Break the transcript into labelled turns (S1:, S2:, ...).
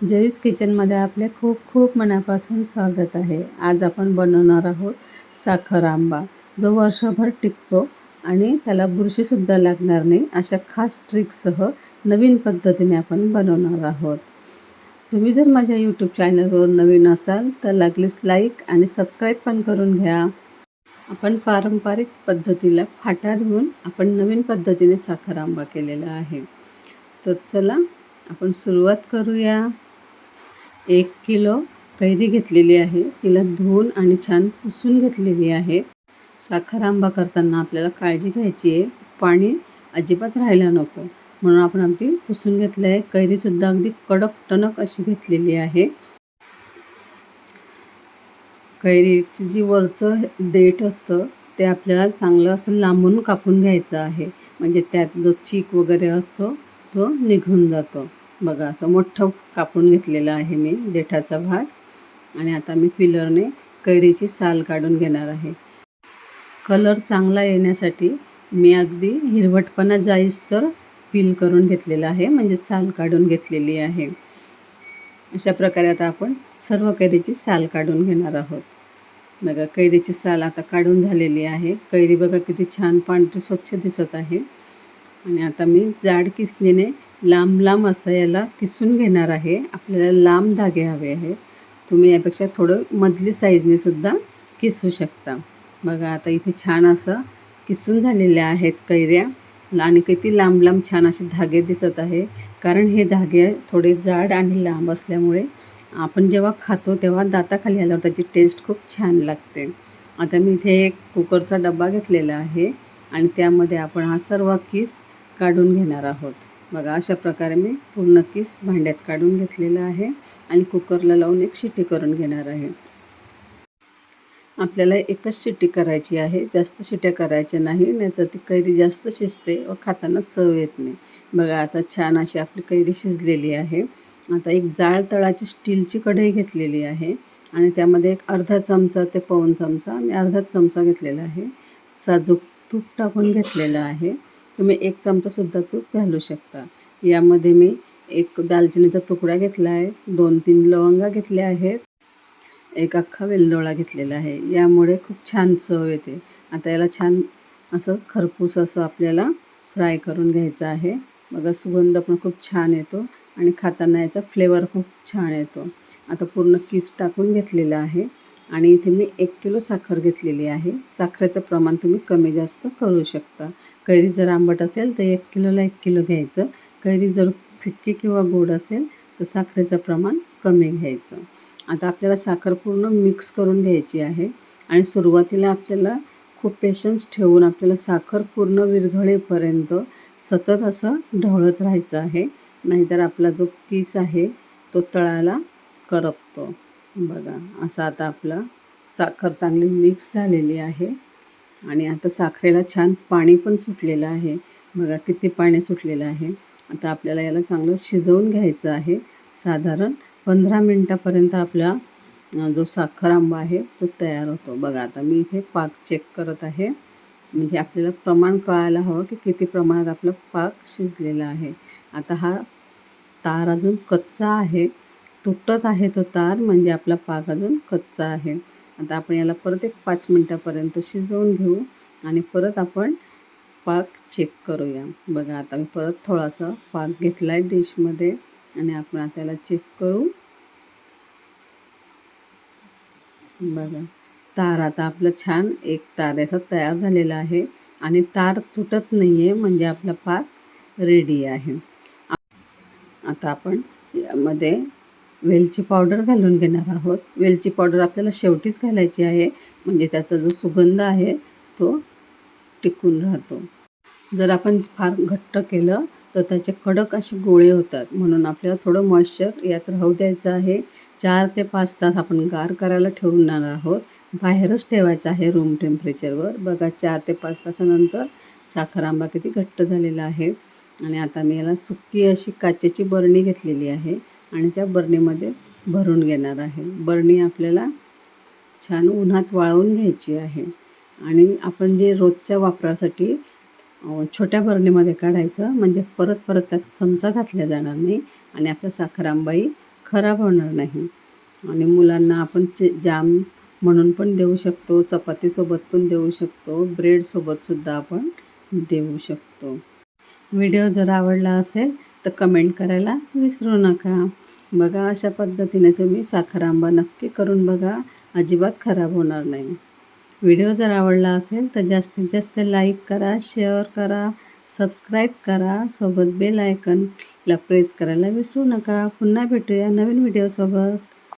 S1: जयूज किचनमध्ये आपले खूप खूप मनापासून स्वागत आहे. आज आपण बनवणार आहोत साखर आंबा. जो वर्षभर टिकतो आणि त्याला बुरशीसुद्धा लागणार नाही अशा खास ट्रिकसह नवीन पद्धतीने आपण बनवणार आहोत. तुम्ही जर माझ्या यूट्यूब चॅनलवर नवीन असाल तर लागलीच लाईक आणि सबस्क्राईब पण करून घ्या. आपण पारंपरिक पद्धतीला फाटा देऊन आपण नवीन पद्धतीने साखर आंबा केलेला आहे. तर चला आपण सुरुवात करूया. एक किलो कैरी घेतलेली आहे. तिला धुवून आणि छान पुसून घेतलेली आहे. साखर आंबा करताना आपल्याला काळजी घ्यायची आहे. पाणी अजिबात राहायला नको. म्हणून आपण अगदी पुसून घेतलं आहे कैरीसुद्धा अगदी कडक टणक अशी घेतलेली आहे. कैरीची जी वरचं देठ असतं ते आपल्याला चांगलं असं लांबून कापून घ्यायचं आहे. म्हणजे त्यात जो चीक वगैरे असतो तो निघून जातो. बघा असं मोठं कापून घेतलेलं आहे मी देठाचा भाग. आणि आता मी पिलरने कैरीची साल काढून घेणार आहे. कलर चांगला येण्यासाठी मी अगदी हिरवटपणा जाईस तर पील करून घेतलेला आहे म्हणजे साल काढून घेतलेली आहे. अशा प्रकारे आता आपण सर्व कैरीची साल काढून घेणार आहोत. बघा कैरीची साल आता काढून झालेली आहे. कैरी बघा किती छान पांढरी स्वच्छ दिसत आहे. आणि आता मी जाड किसणीने लांब लांब असं याला किसून घेणार आहे. आपल्याला लांब धागे हवे आहे तुम्ही यापेक्षा थोडं मधली साईजने सुद्धा किसू शकता. बघा आता इथे छान असं किसून झालेल्या आहेत कैऱ्या. आणि किती लांब लांब छान असे धागे दिसत आहे. कारण हे धागे थोडे जाड आणि लांब असल्यामुळे आपण जेव्हा खातो तेव्हा दाताखाली आल्यावर त्याची टेस्ट खूप छान लागते. आता मी इथे एक कुकरचा डबा घेतलेला आहे. आणि त्यामध्ये आपण हा सर्व किस काढून घेणार आहोत. बघा अशा प्रकारे मी पूर्ण किस भांड्यात काढून घेतलेलं आहे आणि कुकरला लावून एक शिट्टी करून घेणार आहे. आपल्याला एकच शिटी करायची आहे. जास्त शिट्या करायच्या नाही नाहीतर ती कैरी जास्त शिजते व खाताना चव येत नाही. बघा आता छान अशी आपली कैरी शिजलेली आहे. आता एक जाळ तळाची स्टीलची कढई घेतलेली आहे आणि त्यामध्ये एक अर्धा चमचा ते पाऊन चमचा आणि अर्धा चमचा घेतलेला आहे. साजूक तूप टाकून घेतलेलं आहे. तुम्ही एक चमचासुद्धा तूप घालू शकता. यामध्ये मी एक दालचिनीचा तुकडा घेतला आहे दोन तीन लवंगा घेतल्या आहेत एक अख्खा वेलदोळा घेतलेला आहे. यामुळे खूप छान चव येते. आता याला छान असं खरपूस असं आपल्याला फ्राय करून घ्यायचं आहे. बघा सुगंध पण खूप छान येतो आणि खाताना याचा फ्लेवर खूप छान येतो. आता पूर्ण किस टाकून घेतलेलं आहे. आणि इथे मी एक किलो साखर घेतलेली आहे. साखरेचं प्रमाण तुम्ही कमी जास्त करू शकता. कैरी जर आंबट असेल तर एक किलोला एक किलो घ्यायचं. कैरी जर फिक्की किंवा गोड असेल तर साखरेचं प्रमाण कमी घ्यायचं. आता आपल्याला साखर पूर्ण मिक्स करून घ्यायची आहे. आणि सुरुवातीला आपल्याला खूप पेशन्स ठेवून आपल्याला साखर पूर्ण विरघळेपर्यंत सतत असं ढवळत राहायचं आहे. नाहीतर आपला जो पीस आहे तो तळाला करपतो. बघा असं आता आपला साखर चांगली मिक्स झालेली आहे. आणि आता साखरेला छान पाणी पण सुटलेलं आहे. बघा किती पाणी सुटलेलं आहे. आता आपल्याला याला चांगलं शिजवून घ्यायचं आहे. साधारण पंधरा मिनटापर्यंत आपला जो साखर आंबा आहे तो तयार होतो. बघा आता मी इथे पाक चेक करत आहे. म्हणजे आपल्याला प्रमाण कळायला हवं की किती प्रमाणात आपलं पाक शिजलेला आहे. आता हा तार अजून कच्चा आहे. तुटत आहे तो तार म्हणजे आपला पाक अजून कच्चा आहे. आता आपण याला परत एक पाच मिनटापर्यंत शिजवून घेऊ आणि परत आपण पाक चेक करूया. बघा आता मी परत थोडासा पाक घेतला आहे डिशमध्ये आणि आपण आता याला चेक करू. बघा तार आता आपलं छान एक तार याचा तयार झालेला आहे आणि तार तुटत नाही आहे म्हणजे आपला पाक रेडी आहे. आता आपण यामध्ये वेलची पावडर घालून घेणार आहोत. वेलची पावडर आपल्याला शेवटीच घालायची आहे. म्हणजे त्याचा जो सुगंध आहे तो टिकून राहतो. जर आपण फार घट्ट केलं तर त्याचे कडक असे गोळे होतात. म्हणून आपल्याला थोडं मॉइश्चर यात राहू द्यायचं आहे. चार ते पाच तास आपण गार करायला ठेवणार आहोत. बाहेरच ठेवायचं आहे रूम टेम्परेचरवर बघा चार ते पाच तासानंतर साखर आंबा किती घट्ट झालेला आहे. आणि आता मी याला सुक्की अशी काचेची बरणी घेतलेली आहे. आणि त्या बरणीमध्ये भरून घेणार आहे. बरणी आपल्याला छान उन्हात वाळवून घ्यायची आहे. आणि आपण जे रोजच्या वापरासाठी छोट्या बरणीमध्ये काढायचं म्हणजे परत परत त्यात चमचा घातल्या जाणार नाही आणि आपलं साखर खराब होणार नाही. आणि मुलांना आपण चे जाम म्हणून पण देऊ शकतो चपातीसोबत पण देऊ शकतो ब्रेडसोबतसुद्धा आपण देऊ शकतो. व्हिडिओ जर आवडला असेल तर कमेंट करायला विसरू नका. बघा अशा पद्धतीने तुम्ही साखर आंबा नक्की करून बघा. अजिबात खराब होणार नाही. व्हिडिओ जर आवडला असेल तर जास्तीत जास्त लाईक करा शेअर करा सबस्क्राईब करा. सोबत बेल आयकनला प्रेस करायला विसरू नका. पुन्हा भेटूया नवीन व्हिडिओसोबत.